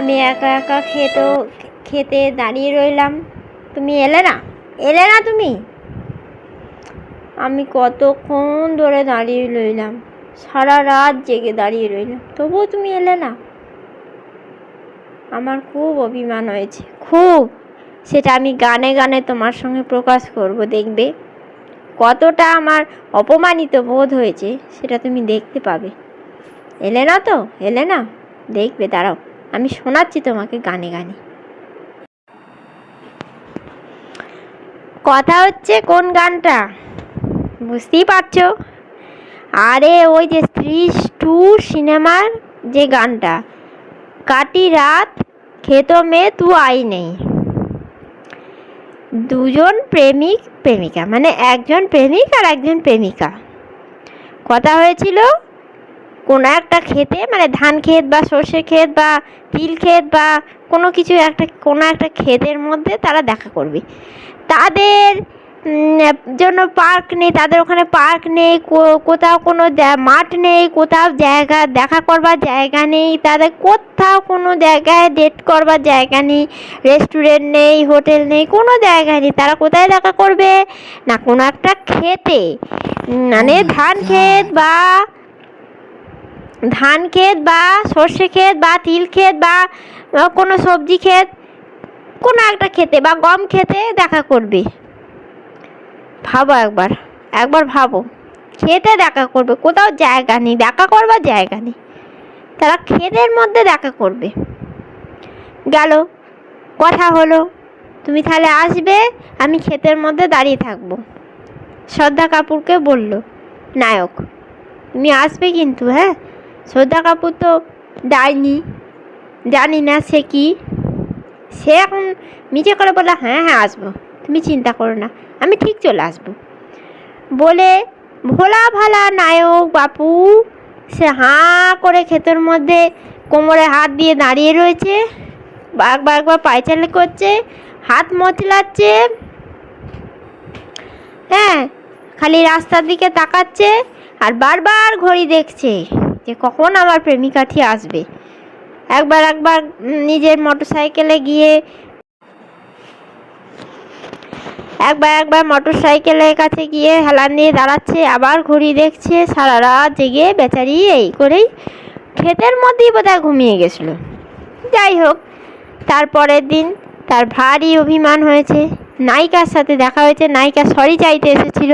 আমি একা একা খেতো খেতে দাঁড়িয়ে রইলাম। তুমি এলে না? এলে না তুমি? আমি কতক্ষণ ধরে দাঁড়িয়ে রইলাম। সারা রাত জেগে দাঁড়িয়ে রইলাম। তবুও তুমি এলে না? আমার খুব অভিমান হয়েছে। খুব! সেটা আমি গানে গানে তোমার সঙ্গে প্রকাশ করব, দেখবে? কতটা আমার অপমানিত বোধ হয়েছে, সেটা তুমি দেখতে পাবে। এলে না তো? এলে না? দেখবে, দাঁড়াও। আমি শোনাচ্ছি তোমাকে গানে গানে। কথা হচ্ছে কোন গানটা? বুঝতেই পারছ? আরে ওই যে স্ত্রী টু সিনেমার যে গানটা, কাটি রাত, খেতো মে তু আই নেই। দুজন প্রেমিক, প্রেমিকা মানে একজন প্রেমিক আর একজন প্রেমিকা। কথা হয়েছিল কোনো একটা খেতে মানে ধান ক্ষেত বা সর্ষে ক্ষেত বা তিল ক্ষেত বা কোনো কিছু একটা কোনো একটা ক্ষেতের মধ্যে তারা দেখা করবে। তাদের জন্য পার্ক নেই তাদের ওখানে পার্ক নেই কোথাও কোনো মাঠ নেই কোথাও জায়গা দেখা করবার জায়গা নেই তাদের কোথাও কোনো জায়গায় ডেট করবার জায়গা নেই রেস্টুরেন্ট নেই হোটেল নেই কোনো জায়গা নেই তারা কোথায় দেখা করবে? না কোনো একটা খেতে মানে ধান ক্ষেত বা ধান ক্ষেত বা সর্ষে ক্ষেত বা তিল ক্ষেত বা কোনো সবজি ক্ষেত, কোনো একটা খেতে বা গম খেতে দেখা করবে। ভাবো একবার একবার ভাবো। খেতে দেখা করবে, কোথাও জায়গা নেই, দেখা করবার জায়গা নেই। তারা ক্ষেতের মধ্যে দেখা করবে। গেল, কথা হলো, তুমি তাহলে আসবে, আমি ক্ষেতের মধ্যে দাঁড়িয়ে থাকব। শ্রদ্ধা কাপুরকে বলল, নায়ক, তুমি আসবে কিন্তু হ্যাঁ? শ্রদ্ধা কাপুর তো ডাইনি, জানি না সে কি? সে এখন মিছে করে বলল হ্যাঁ হ্যাঁ আসব। তুমি চিন্তা করো না, আমি ঠিক চলে আসব। বলে, ভোলা ভালা নায়ক বাপু, সে হাঁ করে ক্ষেতের মধ্যে কোমরে হাত দিয়ে দাঁড়িয়ে রয়েছে একবার একবার পায়চালি করছে, হাত মচলাচ্ছে হ্যাঁ খালি রাস্তার দিকে তাকাচ্ছে আর বারবার ঘড়ি দেখছে। যে কখন আমার প্রেমিকাটি আসবে? একবার একবার নিজের মোটর সাইকেলে গিয়ে একবার একবার মোটর সাইকেলের কাছে গিয়ে হেলান দিয়ে দাঁড়াচ্ছে, আবার ঘড়ি দেখছে, সারা রাত জেগে বেচারি এই করেই ক্ষেতের মধ্যেই বোধহয় ঘুমিয়ে গেছিল। যাই হোক তারপরের দিন তার ভারী অভিমান হয়েছে। নায়িকার সাথে দেখা হয়েছে, নায়িকা সরি চাইতে এসেছিল।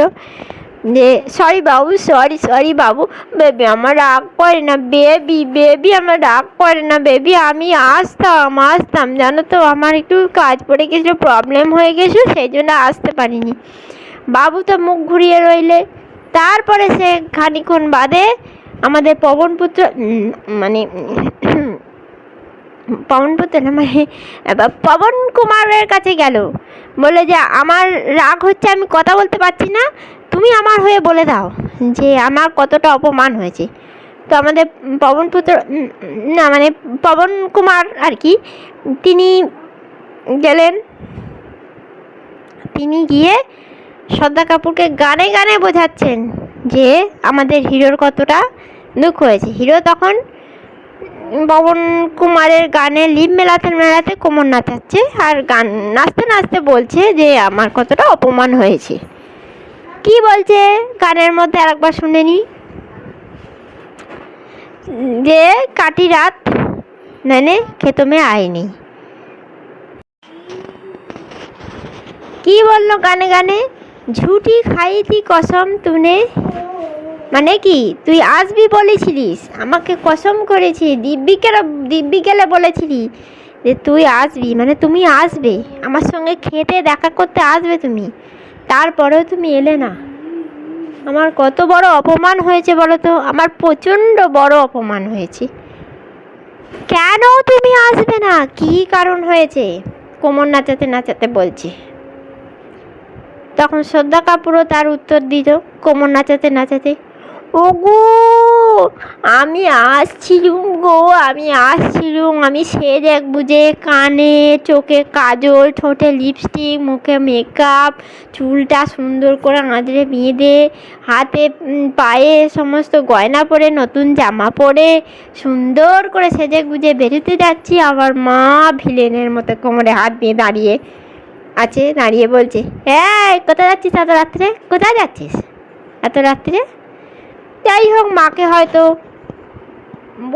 যে সরি বাবু সরি সরি বাবু। বেবি আমার রাগ করে না। বেবি বেবি আমার রাগ করে না। বেবি আমি আসতাম আসতাম। জানো তো, আমার একটু কাজ পড়ে গেছিল প্রবলেম হয়ে গেছিল, সেই জন্য আসতে পারিনি। বাবু তো মুখ ঘুরিয়ে রইলে। তারপরে সে খানিক্ষণ বাদে আমাদের পবনপুত্র মানে পবন পুত্র না মানে পবন কুমারের কাছে গেল। বলে যে, আমার রাগ হচ্ছে, আমি কথা বলতে পারছি না। তুমি আমার হয়ে বলে দাও যে, আমার কতটা অপমান হয়েছে। তো আমাদের পবন পুত্র, না মানে পবন কুমার আর কি, তিনি গেলেন। তিনি গিয়ে শ্রদ্ধা কাপুরকে গানে গানে বোঝাচ্ছেন যে, আমাদের হিরোর কতটা দুঃখ হয়েছে। হিরো তখন পবন কুমারের গানে লিপ মেলাতে মেলাতে কোমর নাচাচ্ছে আর গান নাচতে নাচতে বলছে যে আমার কতটা অপমান হয়েছে। কি বলছে গানের মধ্যে আরেকবার শুনে নি। যে কাটি রাত মানে খেতমে আয়নি। কি বলল গানে গানে? ঝুটি খাইতি কসম তুনে মানে কি, তুই আসবি বলেছিলিস? আমাকে কসম করেছি দিব্যিকে দিব্যি গেলে বলেছিলি যে তুই আসবি মানে তুমি আসবে। আমার সঙ্গে খেতে দেখা করতে আসবে তুমি। তারপরেও তুমি এলে না। আমার কত বড় অপমান হয়েছে বলো তো আমার প্রচণ্ড বড় অপমান হয়েছে। কেন তুমি আসবে না? কি কারণ হয়েছে? কোমর নাচাতে নাচাতে বলছে। তখন শ্রদ্ধা কাপুরও তার উত্তর দিত, কোমর নাচাতে নাচাতে। ওগো, আমি আসছিলুম গো, আমি আসছিলুম। আমি সেজ এক বুঝে কানে চোখে কাজল, ঠোঁটে লিপস্টিক মুখে মেকআপ চুলটা সুন্দর করে আঁচড়ে বেঁধে, হাতে পায়ে সমস্ত গয়না পরে, নতুন জামা পরে, সুন্দর করে সেজে গুজে বেরোতে যাচ্ছি। আমার মা ভিলেনের মতো কোমরে হাত দিয়ে দাঁড়িয়ে আছে, দাঁড়িয়ে বলছে হ্যাঁ কোথায় যাচ্ছিস এত রাত্রে? কোথায় যাচ্ছিস? এত রাত্রে? যাই হোক মাকে হয়তো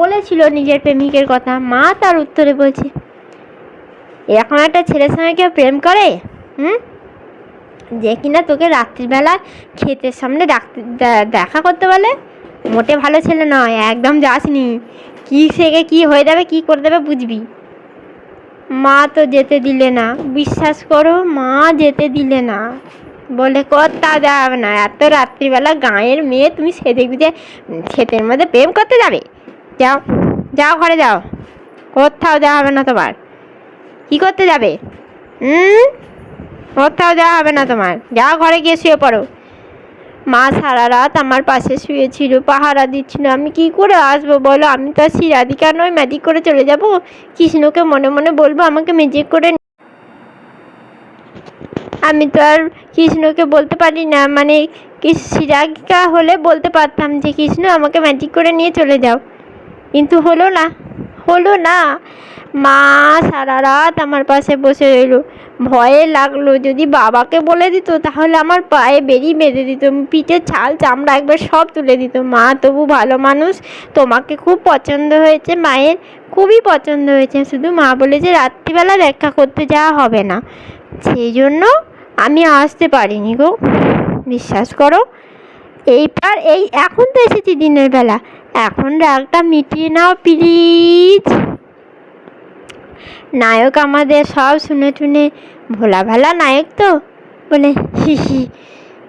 বলেছিল নিজের প্রেমিকের কথা। মা তার উত্তরে বলছে এরকম একটা ছেলের সঙ্গে কেউ প্রেম করে? হুম? যে কিনা তোকে রাত্রিবেলা ক্ষেতের সামনে দেখা করতে বলে? মোটে ভালো ছেলে নয়, একদম যাসনি। কী থেকে কী হয়ে যাবে, কী করে দেবে বুঝবি? মা তো যেতে দিলে না। বিশ্বাস করো, মা যেতে দিলে না। বলে কোথাও যাবে না, এত রাত্রিবেলা গাঁয়ের মেয়ে তুমি সেদে গুজে ক্ষেতের মধ্যে প্রেম করতে যাবে। যাও যাও ঘরে যাও। কোথাও যাওয়া হবে না তোমার। কি করতে যাবে? হুম কোথাও যাওয়া হবে না তোমার। যাও ঘরে গিয়ে শুয়ে পড়ো। মা সারা রাত আমার পাশে শুয়েছিল, পাহারা দিচ্ছিল। আমি কি করে আসব বলো? আমি তো আর সিরাদিকা নয়, ম্যাজিক করে চলে যাব। কৃষ্ণকে মনে মনে বলব, আমাকে ম্যাজিক করে আমি তো আর কৃষ্ণকে বলতে পারি না। মানে সিরাগিকা হলে বলতে পারতাম যে, কৃষ্ণ, আমাকে ম্যাজিক করে নিয়ে চলে যাও। কিন্তু হলো না। হলো না। মা সারা রাত আমার পাশে বসে রইল। ভয়ে লাগল, যদি বাবাকে বলে দিত তাহলে আমার পায়ে বেরিয়ে বেঁধে দিত, পিঠের ছাল, চামড়া একবার সব তুলে দিত। মা তবু ভালো মানুষ, তোমাকে খুব পছন্দ হয়েছে মায়ের, খুবই পছন্দ হয়েছে। শুধু মা বলেছে রাত্রিবেলা দেখা করতে যাওয়া হবে না। সেই জন্য আমি আসতে পারিনি গো। বিশ্বাস করো, এইবার এই, এখন তো এসেছি দিনের বেলা। এখন রাগটা মিটিয়ে নাও প্লিজ নায়ক আমাদের সব শুনে টুনে, ভোলা ভালা নায়ক তো? বলে, হি হি,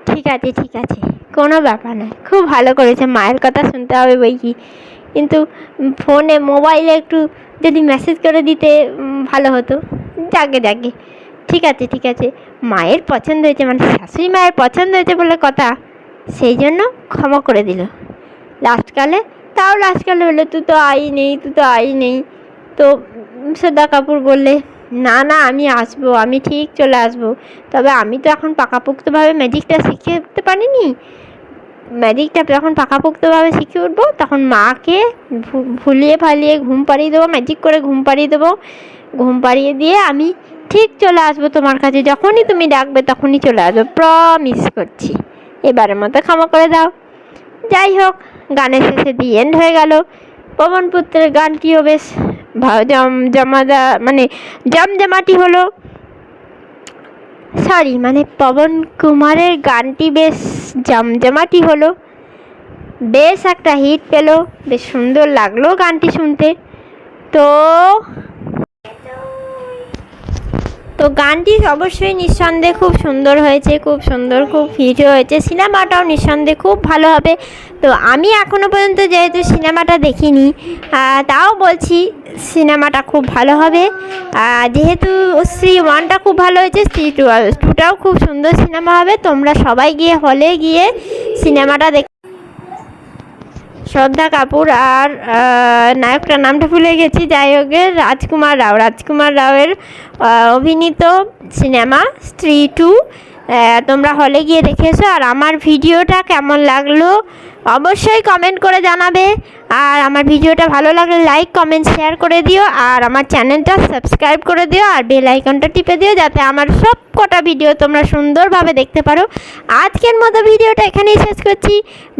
ঠিক আছে ঠিক আছে, কোনো ব্যাপার নয় খুব ভালো করেছে, মায়ের কথা শুনতে হবে বই কি। কিন্তু ফোনে, মোবাইলে একটু যদি মেসেজ করে দিতে ভালো হতো যাকে যাকে ঠিক আছে ঠিক আছে, মায়ের পছন্দ হয়েছে মানে শাশুড়ি মায়ের পছন্দ হয়েছে বলে কথা, সেই জন্য ক্ষমা করে দিল। লাস্টকালে তাও লাস্টকালে বলল তুই তো আই নেই, তুই তো আই নেই। তো শ্রদ্ধা কাপুর বললে, না না, আমি আসব, আমি ঠিক চলে আসব। তবে আমি তো এখন পাকাপোক্তভাবে ম্যাজিকটা শিখে উঠতে পারিনি। ম্যাজিকটা যখন পাকাপোক্তভাবে শিখে উঠবো, তখন মাকে ভুলিয়ে ফালিয়ে ঘুম পাড়িয়ে দেবো, ম্যাজিক করে ঘুম পাড়িয়ে দেবো। ঘুম পাড়িয়ে দিয়ে আমি ঠিক চলে আসব তোমার কাছে। যখনই তুমি ডাকবে, তখনই চলে আসব। প্রমিস করছি। এবারের মতো ক্ষমা করে দাও। যাই হোক, গানের শেষে দি এন্ড হয়ে গেল। পবন পুত্রের গানটিও বেশ জম মানে জমজমাটি হলো সরি মানে পবন কুমারের গানটি বেশ জমজমাটি হলো। বেশ একটা হিট পেল, বেশ সুন্দর লাগল গানটি শুনতে। তো তো গানটি অবশ্যই নিঃসন্দেহে খুব সুন্দর হয়েছে, খুব সুন্দর, খুব হিট হয়েছে। সিনেমাটাও নিঃসন্দেহে খুব ভালো হবে। তো আমি এখনও পর্যন্ত যেহেতু সিনেমাটা দেখিনি তাও বলছি সিনেমাটা খুব ভালো হবে। যেহেতু শ্রী ওয়ানটা খুব ভালো হয়েছে, শ্রী টু টুটাও খুব সুন্দর সিনেমা হবে। তোমরা সবাই গিয়ে হলে গিয়ে সিনেমাটা দেখ শ্রদ্ধা কাপুর আর নায়কটার নামটা ভুলে গেছি। যাই হোক রাজকুমার রাও, রাজকুমার রাওয়ের অভিনীত সিনেমা স্ত্রী টু তোমরা হলে গিয়ে দেখে এসো আর আমার ভিডিওটা কেমন লাগল অবশ্যই কমেন্ট করে জানাবে। আর আমার ভিডিওটা ভালো লাগলে লাইক কমেন্ট শেয়ার করে দিও আর আমার চ্যানেলটা সাবস্ক্রাইব করে দিও আর বেল আইকনটা টিপে দিও যাতে আমার সব কটা ভিডিও তোমরা সুন্দরভাবে দেখতে পারো। আজকের মতো ভিডিওটা এখানেই শেষ করছি।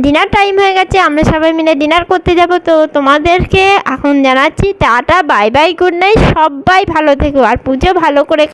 ডিনার টাইম হয়ে গেছে, আমরা সবাই মিলে ডিনার করতে যাব। তো তোমাদেরকে এখন জানাচ্ছি, tata bye bye good night সবাই ভালো থেকো আর পুজো ভালো করে